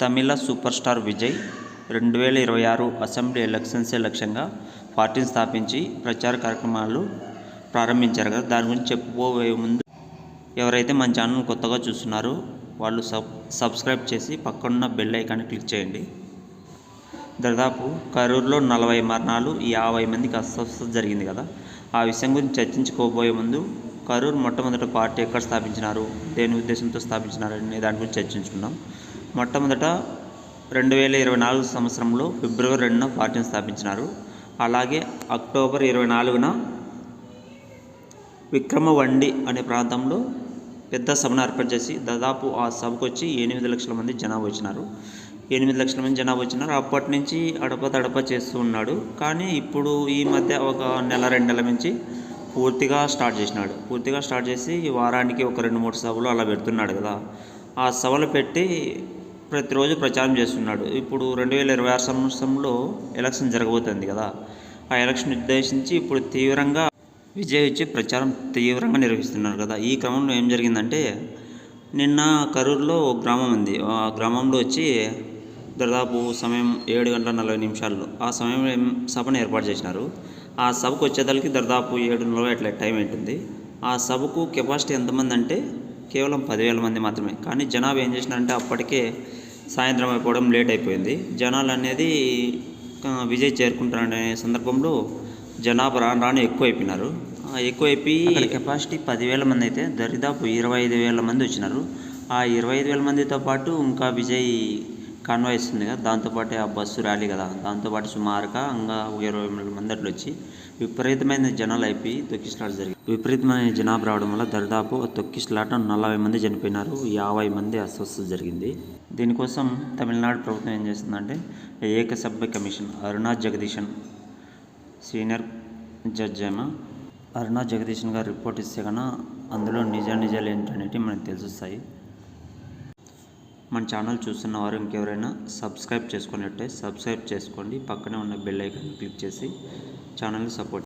తమిళ super star Vijay రెండు వేల ఇరవై ఆరు అసెంబ్లీ ఎలక్షన్సే లక్ష్యంగా పార్టీని స్థాపించి ప్రచార కార్యక్రమాలు ప్రారంభించారు కదా. దాని గురించి చెప్పుకోబోయే ముందు ఎవరైతే మన ఛానల్ కొత్తగా చూస్తున్నారో వాళ్ళు సబ్ సబ్స్క్రైబ్ చేసి పక్కనున్న బెల్ ఐకాన్ని క్లిక్ చేయండి. దాదాపు కరూరులో నలభై మరణాలు యాభై మందికి అస్వస్థత జరిగింది కదా. ఆ విషయం గురించి చర్చించుకోబోయే ముందు కరూరు మొట్టమొదట పార్టీ ఎక్కడ స్థాపించినారు దేని ఉద్దేశంతో స్థాపించినారు అనే దాని గురించి చర్చించుకున్నాం మొట్టమొదట రెండు వేల ఇరవై నాలుగు సంవత్సరంలో ఫిబ్రవరి రెండున పార్టీని స్థాపించినారు. అలాగే అక్టోబర్ ఇరవై నాలుగున విక్రమవండి అనే ప్రాంతంలో పెద్ద సభను ఏర్పాటు చేసి దాదాపు ఆ సభకు వచ్చి ఎనిమిది లక్షల మంది జనాభా వచ్చినారు. ఎనిమిది లక్షల మంది జనాభా వచ్చినారు. అప్పటి నుంచి అడప తడప చేస్తూ ఉన్నాడు. కానీ ఇప్పుడు ఈ మధ్య ఒక నెల రెండు నెలల నుంచి పూర్తిగా స్టార్ట్ చేసినాడు. పూర్తిగా స్టార్ట్ చేసి వారానికి ఒక రెండు మూడు సభలు అలా పెడుతున్నాడు కదా. ఆ సభలు పెట్టి ప్రతిరోజు ప్రచారం చేస్తున్నాడు. ఇప్పుడు రెండు వేల ఇరవై ఆరు సంవత్సరంలో ఎలక్షన్ జరగబోతుంది కదా. ఆ ఎలక్షన్ ఉద్దేశించి ఇప్పుడు తీవ్రంగా విజయ్ వచ్చి ప్రచారం తీవ్రంగా నిర్వహిస్తున్నారు కదా. ఈ క్రమంలో ఏం జరిగిందంటే నిన్న కరూరులో ఒక గ్రామం ఉంది. ఆ గ్రామంలో వచ్చి దాదాపు సమయం ఏడు గంటల నలభై నిమిషాల్లో ఆ సమయంలో సభను ఏర్పాటు చేసినారు. ఆ సభకు వచ్చేదానికి దాదాపు ఏడు నలభై అట్లా టైం ఉంటుంది. ఆ సభకు కెపాసిటీ ఎంతమంది అంటే కేవలం పదివేల మంది మాత్రమే. కానీ జనాభా ఏం చేసినారంటే అప్పటికే సాయంత్రం అయిపోవడం లేట్ అయిపోయింది. జనాలు అనేది విజయ్ చేరుకుంటారనే సందర్భంలో జనాభా రాను రాను ఎక్కువ అయిపోయినారు ఎక్కువ అయిపోయి కెపాసిటీ పదివేల మంది అయితే దరిదాపు ఇరవై ఐదు వేల మంది వచ్చినారు. ఆ ఇరవై ఐదు వేల మందితో పాటు ఇంకా విజయ్ కాన్వాయ్ ఇస్తుంది కదా దాంతోపాటు ఆ బస్సు ర్యాలీ కదా. దాంతోపాటు సుమారుగా ఇంకా ఇరవై మూడు మంది అట్లా వచ్చి విపరీతమైన జనాలు అయిపోయి తొక్కిసలాట జరిగింది. విపరీతమైన జనాభా రావడం వల్ల దరిదాపు తొక్కి తొక్కిసలాట నలభై మంది చనిపోయినారు. యాభై మంది అస్వస్థత జరిగింది. దీనికోసం తమిళనాడు ప్రభుత్వం ఏం చేస్తుందంటే ఏకసభ్య commission Aruna Jagadeesan senior judge ఏమో అరుణా జగదీశన్ గారు రిపోర్ట్ ఇస్తే కన్నా అందులో నిజ నిజాలు ఏంటనేవి మనకు తెలుస్తాయి మన ఛానల్ చూస్తున్న వారు ఇంకెవరైనా సబ్స్క్రైబ్ చేసుకున్నట్టే సబ్స్క్రైబ్ చేసుకోండి. పక్కనే ఉన్న బెల్ ఐకాన్ క్లిక్ చేసి ఛానల్ని సపోర్ట్